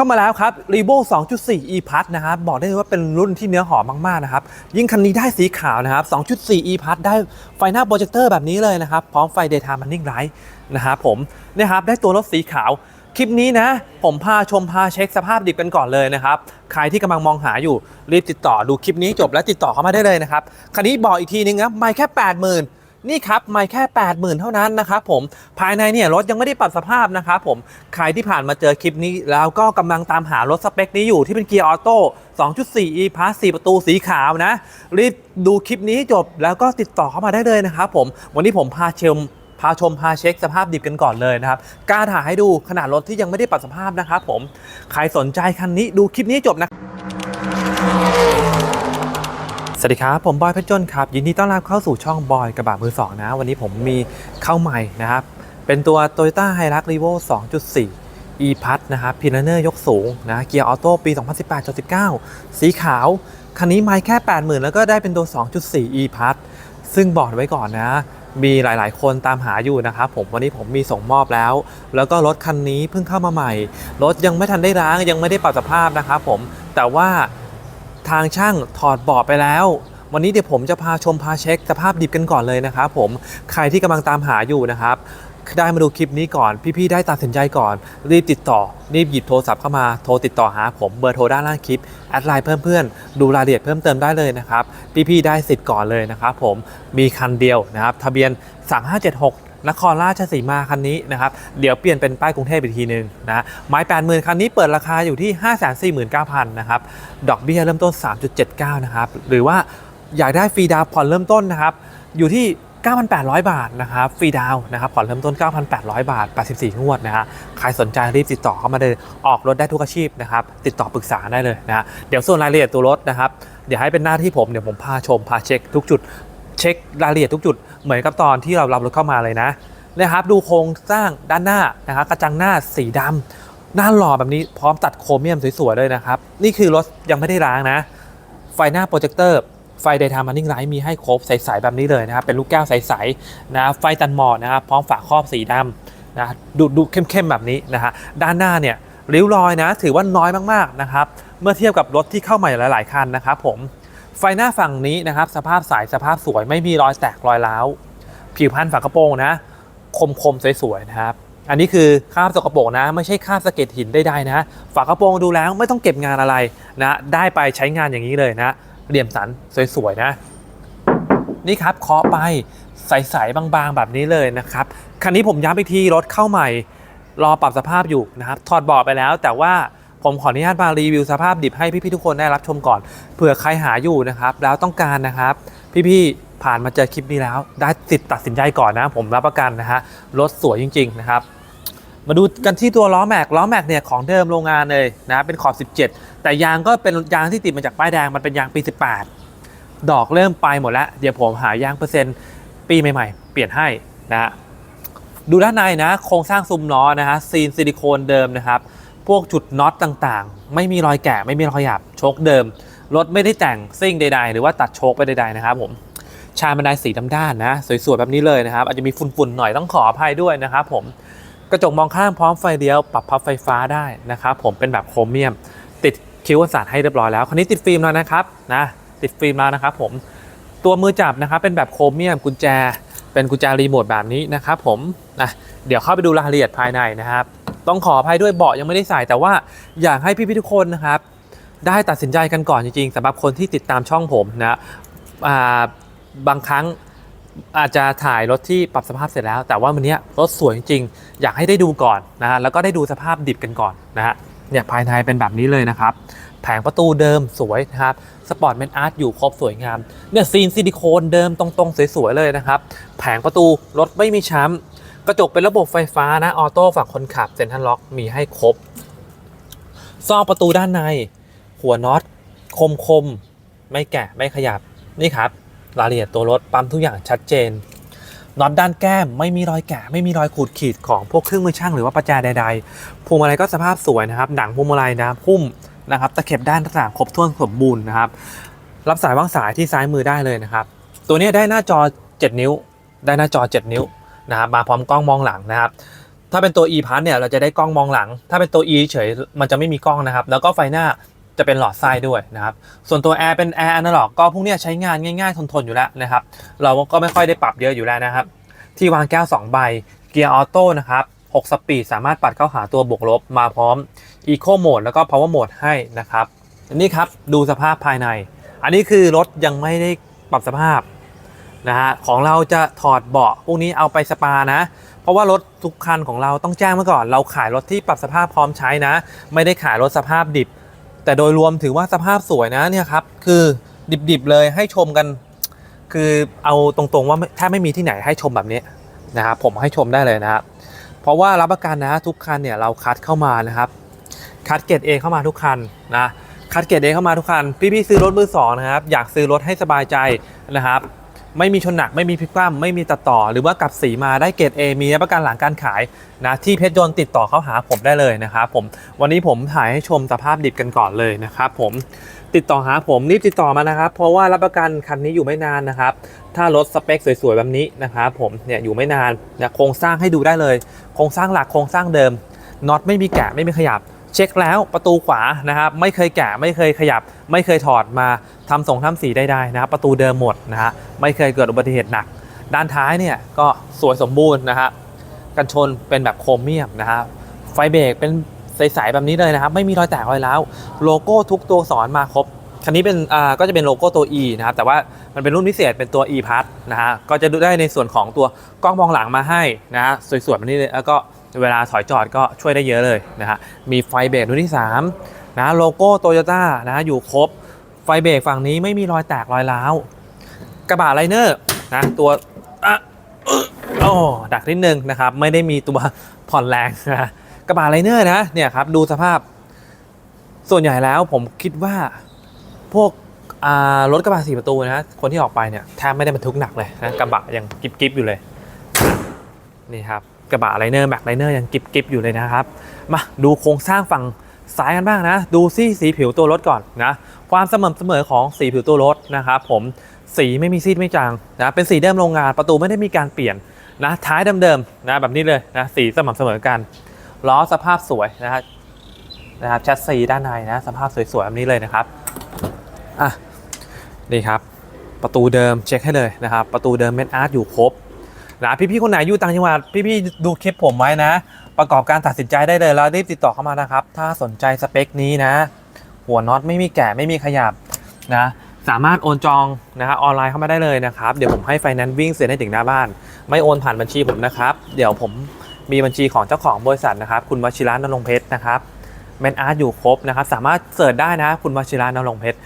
เข้ามาแล้วครับ r e v o 2.4 e plus นะครับ บอกได้เลยว่าเป็นรุ่นที่เนื้อหอมมาก ๆ นะครับ ยิ่งคันนี้ได้สีขาวนะครับ 2.4 e plus ได้ไฟหน้าโปรเจคเตอร์แบบนี้เลยนะครับ พร้อมไฟ daytime running light นะครับผมนะครับได้ตัวรถสีขาวคลิปนี้นะ ผมพาชมพาเช็คสภาพดิบกันก่อนเลยนะครับ ใครที่กำลังมองหาอยู่ รีบติดต่อดูคลิปนี้จบแล้วติดต่อเข้ามาได้เลยนะครับคันนี้บอกอีกทีนึงนะไม่แค่ 80,000 นี่ครับไม่แค่ 80,000 เท่านั้นนะครับผมภายในเนี่ยรถยังไม่ได้ปรับสภาพนะครับผมใครที่ผ่านมาเจอคลิปนี้ แล้วก็กำลังตามหารถสเปคนี้อยู่ที่เป็นเกียร์ออโต้2.4 e plus 4 ประตูสีขาวนะ รีบดูคลิปนี้จบแล้วก็ติดต่อเข้ามาได้เลยนะครับผมวันนี้ผมพาเชมพาชมพาเช็คสภาพดิบกันก่อนเลยนะครับกล้าถ่ายให้ดูขนาดรถที่ยังไม่ได้ปรับสภาพนะครับผมใครสนใจคันนี้ดูคลิปนี้จบนะ สวัสดีครับ ผมบอยเพชรจนครับ ยินดีต้อนรับเข้าสู่ช่องบอยกระบะมือสองนะ วันนี้ผมมีเข้าใหม่นะครับ เป็นตัว Toyota Hilux Revo 2.4 e plus นะครับพีนเนอร์ยกสูงนะเกียร์ออโต้ปี 2018-19 สีขาว คันนี้ไม่แค่ 80,000 แล้วก็ได้เป็นตัว 2.4 e plus ซึ่งบอกไว้ก่อนนะ มีหลายๆ คนตามหาอยู่นะครับผมวันนี้ผมมีส่งมอบแล้ว แล้วก็รถคันนี้เพิ่งเข้ามาใหม่ รถยังไม่ทันได้ล้างยังไม่ได้ปรับสภาพนะครับผมแต่ว่า ทางช่างถอดเบาะไปแล้ว วันนี้เดี๋ยวผมจะพาชมพาเช็คสภาพดิบกันก่อนเลยนะครับผมใครที่กำลังตามหาอยู่นะครับได้มาดูคลิปนี้ก่อน พี่ๆได้ตัดสินใจก่อน รีบติดต่อ รีบหยิบโทรศัพท์เข้ามาโทรติดต่อหาผมเบอร์โทรด้านล่างคลิป แอดไลน์เพิ่มเพื่อนดูรายละเอียดเพิ่มเติมได้เลยนะครับ พี่ๆได้สิทธิ์ก่อนเลยนะครับผมมีคันเดียวนะครับ ทะเบียน 3576 นครราชสีมาคันนี้นะครับเดี๋ยวเปลี่ยนเป็นป้ายกรุงเทพอีกทีหนึ่งนะไม้80,000คันนี้เปิดราคาอยู่ที่ 549,000นะครับดอกเบี้ยเริ่มต้น 3.79นะครับหรือว่าอยากได้ฟรีดาวผ่อนเริ่มต้นนะครับอยู่ที่ 9,800 บาทนะครับฟรีดาวนะครับผ่อนเริ่มต้น 9,800 บาท 84 งวดนะฮะใครสนใจรีบติดต่อเข้ามาเลยออกรถได้ทุกอาชีพนะครับติดต่อปรึกษาได้เลยนะฮะเดี๋ยวส่วนรายละเอียดตัวรถนะครับเดี๋ยวให้เป็นหน้าที่ผมเดี๋ยวผมพาชมพาเช็คทุกจุดเช็ครายละเอียดทุกจุด เหมือนกับตอนที่เรารับรถเข้ามาเลยนะนะครับดูโครงสร้างด้านหน้านะครับกระจังหน้าสีดำหน้าหล่อแบบนี้พร้อมตัดโครเมียมสวยๆเลยนะครับ นี่คือรถยังไม่ได้ล้างนะ ไฟหน้าโปรเจคเตอร์ไฟ daytime running light มีให้ครบใสๆแบบนี้เลยนะครับ เป็นลูกแก้วใสๆนะไฟตันหมอกนะครับพร้อมฝาครอบสีดำนะดูดูเข้มๆแบบนี้นะฮะด้านหน้าเนี่ยริ้วรอยนะ ถือว่าน้อยมากๆนะครับ เมื่อเทียบกับรถที่เข้าใหม่หลาย ๆ คันนะครับผม ไฟหน้าฝั่งนี้นะครับ สภาพใสสภาพสวยไม่มีรอยแตกรอยร้าวผิวพันธ์ฝากระโปรงนะ คมๆสวยๆนะครับ อันนี้คือคราบสกปรกนะ ไม่ใช่คราบสะเก็ดหินใดๆนะ ฝากระโปรงดูแล้วไม่ต้องเก็บงานอะไรนะ ได้ไปใช้งานอย่างนี้เลยนะเหลี่ยมสันสวยๆนะ นี่ครับเคาะไปใสๆบางๆแบบนี้เลยนะครับคันนี้ผมย้ำอีกทีรถเข้าใหม่ รอปรับสภาพอยู่นะครับถอดบาะไปแล้วแต่ว่า ผมขออนุญาตมารีวิวสภาพดิบให้พี่ๆทุกคนได้รับชมก่อนเผื่อใครหาอยู่นะครับ แล้วต้องการนะครับ พี่ๆผ่านมาเจอคลิปนี้แล้ว ได้ติดตัดสินใจก่อนนะ ผมรับประกันนะฮะรถสวยจริง ๆ นะครับ มาดูกันที่ตัวล้อแม็กล้อแม็กเนี่ยของเดิมโรงงานเลยนะเป็นขอบ 17 แต่ยางก็เป็นยางที่ติดมาจากป้ายแดงมันเป็นยางปี 18 ดอกเริ่มไปหมดแล้วเดี๋ยวผมหายางเปอร์เซ็นต์ปีใหม่ๆ เปลี่ยนให้นะฮะดูด้านในนะโครงสร้างซุ้มล้อนะฮะซีนซิลิโคนเดิมนะครับ พวกจุดน็อตต่างๆ ไม่มีรอยแกะไม่มีรอยหยับโชคเดิม รถไม่ได้แต่งซิ่งใด ๆ หรือว่าตัดโชคไปใดๆนะครับผมชาบันไดสีดำด้านนะ สวยๆแบบนี้เลยนะครับ อาจจะมีฝุ่นๆหน่อยต้องขออภัยด้วยนะครับผมกระจกมองข้างพร้อมไฟเลี้ยว ปรับพับไฟฟ้าได้นะครับผมเป็นแบบโครเมียม ติดคิ้วกันศารให้เรียบร้อยแล้วคันนี้ติดฟิล์มแล้วนะครับนะติดฟิล์มแล้วนะครับผมตัวมือจับนะครับเป็นแบบโครเมียมกุญแจ เป็นกุญแจรีโมทแบบนี้นะครับผมนะเดี๋ยวเข้าไปดูรายละเอียดภายในนะครับ ต้องขออภัยด้วยเบาะยังไม่ได้ใส่แต่ว่าอยากให้พี่ๆทุกคนนะครับ ได้ตัดสินใจกันก่อนจริงๆสำหรับคนที่ติดตามช่องผมนะาบางครั้งอาจจะถ่ายรถที่ปรับสภาพเสร็จแล้ว แต่ว่าวันนี้รถสวยจริงๆ อยากให้ได้ดูก่อนนะฮะแล้วก็ได้ดูสภาพดิบกันก่อนนะฮะเนี่ยภายในเป็นแบบนี้เลยนะครับ แผงประตูเดิมสวยนะครับสปอร์ตแมนอาร์ตอยู่ครบสวยงามเนี่ยซีนซิลิโคนเดิมตรงๆ สวยๆเลยนะครับ แผงประตูรถไม่มีช้ำ กระจกเป็นระบบไฟฟ้านะออโต้ฝั่งคนขับเซ็นทรัลล็อกมีให้ครบซอกประตูด้านใน หัวน็อต คมคมๆไม่แกะไม่ขยับนี่ครับรายละเอียดตัวรถปั๊มทุกอย่างชัดเจนน็อตด้านแก้มไม่มีรอยแกะไม่มีรอยขูดขีดของพวกเครื่องมือช่างหรือว่าประแจใดๆพวงมาลัยก็สภาพสวยนะครับหนังพวงมาลัยนะพุ่มนะครับตะเข็บด้านต่างครบถ้วนสมบูรณ์นะครับ รับสายวางสายที่ซ้ายมือได้เลยนะครับ ตัวนี้ได้หน้าจอ 7 นิ้ว ได้หน้าจอ 7 นิ้ว นะครับมาพร้อมกล้องมองหลังนะครับถ้าเป็นตัว e p a s เนี่ยเราจะได้กล้องมองหลัง ถ้าเป็นตัว e เฉยมันจะไม่มีกล้องนะครับ แล้วก็ไฟหน้าจะเป็นหลอดไส้ด้วยนะครับ ส่วนตัว Air เป็น Air Analog ก็พวกเนี้ยใช้งานง่ายๆ ทนๆ อยู่แล้วนะครับ เราก็ไม่ค่อยได้ปรับเยอะอยู่แล้วนะครับ ที่วางแก้ว 2 ใบ เกียร์ออโต้นะครับ 6 สปีดสามารถปัดเข้าหาตัวบวกลบมาพร้อม Eco Mode แล้วก็ Power Mode ให้นะครับ อันนี้ครับดูสภาพภายใน อันนี้คือรถยังไม่ได้ปรับสภาพ นะฮะของเราจะถอดเบาะพวกนี้เอาไปสปานะ เพราะว่ารถทุกคันของเราต้องแจ้งมาก่อน เราขายรถที่ปรับสภาพพร้อมใช้นะ ไม่ได้ขายรถสภาพดิบ แต่โดยรวมถือว่าสภาพสวยนะเนี่ยครับคือดิบๆเลยให้ชมกัน คือเอาตรงๆว่าแทบไม่มีที่ไหนให้ชมแบบนี้นะครับผมให้ชมได้เลยนะครับเพราะว่ารับประกันนะทุกคันเนี่ยเราคัดเข้ามานะครับคัดเกรดเอเข้ามาทุกคันนะคัดเกรดเอเข้ามาทุกคันพี่ๆซื้อรถมือสองนะครับอยากซื้อรถให้สบายใจนะครับ ไม่มีชนหนักไม่มีพลิกคว่ำไม่มีตัดต่อ หรือว่ากลับสีมาได้เกรด A มีรับประกันหลังการขายนะที่เพชรยนต์ติดต่อเข้าหาผมได้เลยนะครับผมวันนี้ผมถ่ายให้ชมสภาพดิบกันก่อนเลยนะครับผมติดต่อหาผมรีบติดต่อมานะครับ เพราะว่ารับประกันคันนี้อยู่ไม่นานนะครับ ถ้ารถสเปคสวยๆแบบนี้นะครับผมเนี่ยอยู่ไม่นานเนะโครงสร้างให้ดูได้เลย โครงสร้างหลักโครงสร้างเดิมน็อตไม่มีแกะไม่มีขยับ เช็คแล้วประตูขวานะครับไม่เคยแกะไม่เคยขยับ ไม่เคยถอดมาทำส่งทำสีได้ได้นะครับประตูเดิมหมดนะฮะไม่เคยเกิดอุบัติเหตุหนัก ด้านท้ายเนี่ยก็สวยสมบูรณ์นะฮะกันชนเป็นแบบโครเมียมนะฮะไฟเบรกเป็นใสๆแบบนี้เลยนะครับ ไม่มีรอยแตกรอยร้าวโลโก้ทุกตัวสอนมาครบคันนี้เป็นอ่าก็จะเป็นโลโก้ตัว E นะครับแต่ว่ามันเป็นรุ่นพิเศษเป็นตัว E p a s นะฮะก็จะดูได้ในส่วนของตัวกล้องมองหลังมาให้นะฮะสวยๆแบบนี้เลยแล้วก็ เวลาถอยจอดก็ช่วยได้เยอะเลยนะฮะมีไฟเบรกรุ่นที่3นะโลโก้โตโยต้านะอยู่ครบไฟเบรกฝั่งนี้ไม่มีรอยแตกรอยร้าวกระบะไลเนอร์นะตัวอะอึ๊ะโอ้ดักนิดนึงนะครับไม่ได้มีตัวผ่อนแรงนะกระบะไลเนอร์นะเนี่ยครับดูสภาพ ส่วนใหญ่แล้วผมคิดว่าพวกรถกระบะสี่ประตูนะคนที่ออกไปเนี่ยแทบไม่ได้บรรทุกหนักเลยนะกระบะยังกิบกิบอยู่เลยนี่ครับ กระบะไลเนอร์แม็กไลเนอร์ยังกิบกิบอยู่เลยนะครับ มาดูโครงสร้างฝั่งซ้ายกันบ้างนะ ดูซี่สีผิวตัวรถก่อนนะความสม่ำเสมอของสีผิวตัวรถนะครับผมสีไม่มีซีดไม่จางนะเป็นสีเดิมโรงงานประตูไม่ได้มีการเปลี่ยนนะท้ายเดิมๆนะแบบนี้เลยนะสีสม่ำเสมอกันล้อสภาพสวยนะนะครับแชสซีด้านในนะสภาพสวยๆแบบนี้เลยนะครับอะนี่ครับ ประตูเดิมเช็คให้เลยนะครับ ประตูเดิมเม็ดอาร์ตอยู่ครบ นะพี่ๆคนไหนอยู่ต่างจังหวัดพี่ๆดูคลิปผมไว้นะ ประกอบการตัดสินใจได้เลยแล้วรีบติดต่อเข้ามานะครับ ถ้าสนใจสเปคนี้นะ หัวน็อตไม่มีแกะไม่มีขยับนะสามารถโอนจองนะฮะออนไลน์เข้ามาได้เลยนะครับ เดี๋ยวผมให้ไฟแนนซ์วิ่งเซ็นให้ถึงหน้าบ้าน ไม่โอนผ่านบัญชีผมนะครับ เดี๋ยวผมมีบัญชีของเจ้าของบริษัทนะครับ คุณวชิระนรงเพชรนะครับแมนอาร์ตอยู่ครบนะครับ สามารถเสิร์ชได้นะคุณวชิระนรงเพชร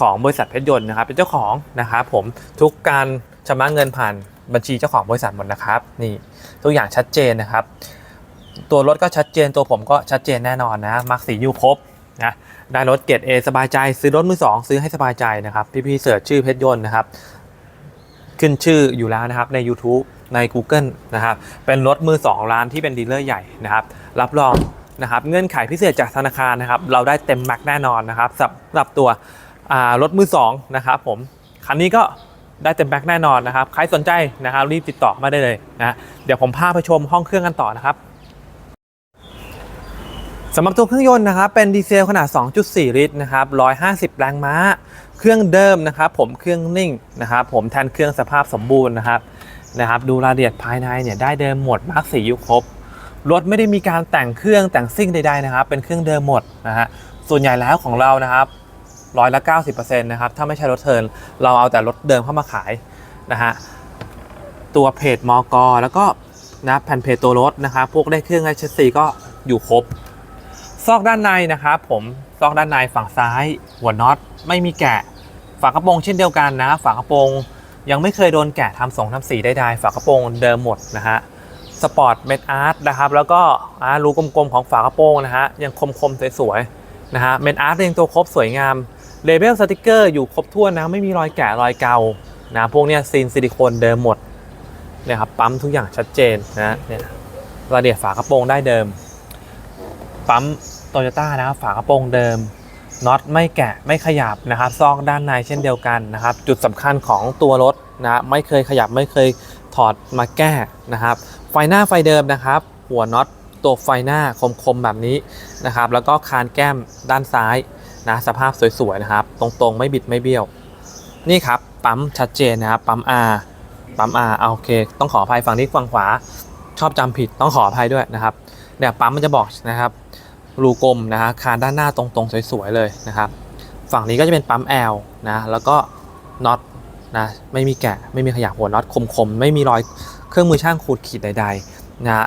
ของบริษัทเพชรยนต์นะครับ เป็นเจ้าของนะครับผมทุกการชำระเงินผ่าน บัญชีเจ้าของบริษัทหมดนะครับ นี่ทุกอย่างชัดเจนนะครับ ตัวรถก็ชัดเจนตัวผมก็ชัดเจนแน่นอนนะมักสียู่ครบนะได้รถเกรด A สบายใจ ซื้อรถมือสองซื้อให้สบายใจนะครับพี่ๆเสิร์ชชื่อเพชรยนต์นะครับ ขึ้นชื่ออยู่แล้วนะครับใน YouTube ใน Google นะครับเป็นรถมือ2ร้านที่เป็นดีลเลอร์ใหญ่นะครับรับรองนะครับเงื่อนไขพิเศษจากธนาคารนะครับ เราได้เต็มแม็กแน่นอนนะครับสำหรับตัวรถมือ2นะครับผมคันนี้ก็ ได้เต็มแม็กแน่นอนนะครับ ใครสนใจนะครับรีบติดต่อมาได้เลยนะเดี๋ยวผมพาไปชมห้องเครื่องกันต่อนะครับสำหรับตัวเครื่องยนต์นะครับเป็นดีเซลขนาด 2.4 ลิตรนะครับ150 แรงม้า เครื่องเดิมนะครับผมเครื่องนิ่งนะครับผมแทนเครื่องสภาพสมบูรณ์นะครับนะครับดูรายละเอียดภายในเนี่ยได้เดิมหมดมาร์กสีอยู่ครบรถไม่ได้มีการแต่งเครื่องแต่งซิ่งใดๆนะครับ เป็นเครื่องเดิมหมดนะฮะส่วนใหญ่แล้วของเรานะครับ ร้อยละ 90%นะครับ ถ้าไม่ใช่รถเทิร์นเราเอาแต่รถเดิมเข้ามาขายนะฮะตัวเพจมอกแล้วก็นะแผ่นเพจตัวรถนะครับพวกได้เครื่องไอเชสซีก็อยู่ครบ ซอกด้านในนะครับผมซอกด้านในฝั่งซ้ายหัวน็อตไม่มีแกะฝากระโปรงเช่นเดียวกันนะฝากระโปรงยังไม่เคยโดนแกะทำสองทำสีใดๆฝากระโปรงเดิมหมดนะฮะสปอร์ตเมดอาร์ตนะครับแล้วก็รูกลมๆของฝากระโปรงนะฮะยังคมๆสวยๆนะฮะเมดอาร์ตยังตัวครบสวยงาม เลเบลสติกเกอร์อยู่ครบถ้วนนะไม่มีรอยแกะรอยเกานะพวกเนี้ยซีนซิลิโคนเดิมหมดนี่ยครับปั๊มทุกอย่างชัดเจนนะเนี่ยระเอียดฝากระโปรงได้เดิม ปั๊มโตโยต้านะครับฝากระโปรงเดิมน็อตไม่แกะไม่ขยับนะครับซอกด้านในเช่นเดียวกันนะครับ จุดสำคัญของตัวรถนะไม่เคยขยับไม่เคยถอดมาแก้นะครับ ไฟหน้าไฟเดิมนะครับ หัวน็อตตัวไฟหน้าคมๆแบบนี้นะครับ แล้วก็คานแก้มด้านซ้าย นะสภาพสวยๆนะครับ ตรงๆไม่บิดไม่เบี้ยว นี่ครับปั๊มชัดเจนนะครับปั๊ม R ปั๊ม R เอาโอเค ต้องขออภัยฝั่งนี้ฝั่งขวา ชอบจำผิดต้องขออภัยด้วยนะครับเนี่ยปั๊มมันจะบอกนะครับรูกลมนะฮะคานด้านหน้าตรงๆสวยๆเลยนะครับ ฝั่งนี้ก็จะเป็นปั๊ม L นะแล้วก็น็อตนะไม่มีแกะไม่มีขยะหัวน็อตคมๆ ไม่มีรอยเครื่องมือช่างขูดขีดใดๆนะฮะ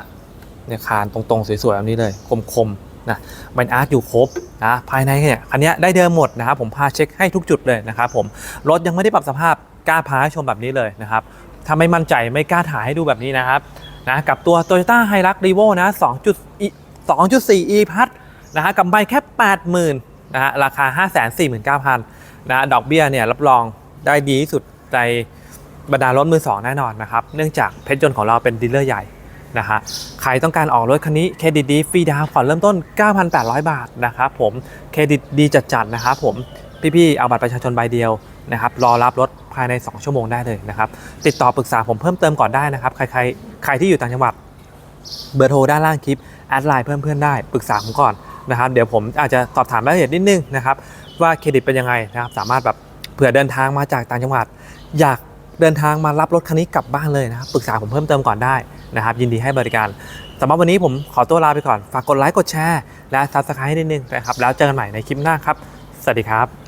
เนี่ยคานตรงๆ สวยๆแบบนี้เลยคมๆ นะเป็นอาร์ตอยู่ครบนะภายในเนี่ยคันนี้ได้เดิมหมดนะครับผมพาเช็คให้ทุกจุดเลยนะครับผมรถยังไม่ได้ปรับสภาพกล้าพาให้ชมแบบนี้เลยนะครับถ้าไม่มั่นใจไม่กล้าถ่ายให้ดูแบบนี้นะครับนะกับตัว Toyota Hilux Revo นะ2.4 e พัทนะฮะกำไรแค่ 80,000นะฮะราคา 549,000นะดอกเบี้ยเนี่ยรับรองได้ดีที่สุดในบรรดารถมือสองแน่นอนนะครับ เนื่องจากเพชรยนต์ของเราเป็นดีลเลอร์ใหญ่ นะฮะใครต้องการออกรถคันนี้เครดิตดีฟรีดาวน์ผ่อนเริ่มต้น 9,800 บาทนะครับผมเครดิตดีจัดๆนะครับผมพี่ๆเอาบัตรประชาชนใบเดียวนะครับรอรับรถภายใน 2 ชั่วโมงได้เลยนะครับติดต่อปรึกษาผมเพิ่มเติมก่อนได้นะครับใครๆใครที่อยู่ต่างจังหวัดเบอร์โทรด้านล่างคลิปแอดไลน์เพื่อนๆได้ปรึกษาผมก่อนนะครับเดี๋ยวผมอาจจะสอบถามรายละเอียดนิดนึงนะครับว่าเครดิตเป็นยังไงนะครับสามารถแบบเผื่อเดินทางมาจากต่างจังหวัด อยาก เดินทางมารับรถคันนี้กลับบ้านเลยนะครับปรึกษาผมเพิ่มเติมก่อนได้นะครับ ยินดีให้บริการสำหรับวันนี้ผมขอตัวลาไปก่อน ฝากกดไลค์กดแชร์และซับสไครต์นิดนึงนะครับแล้วเจอกันใหม่ในคลิปหน้าครับ สวัสดีครับ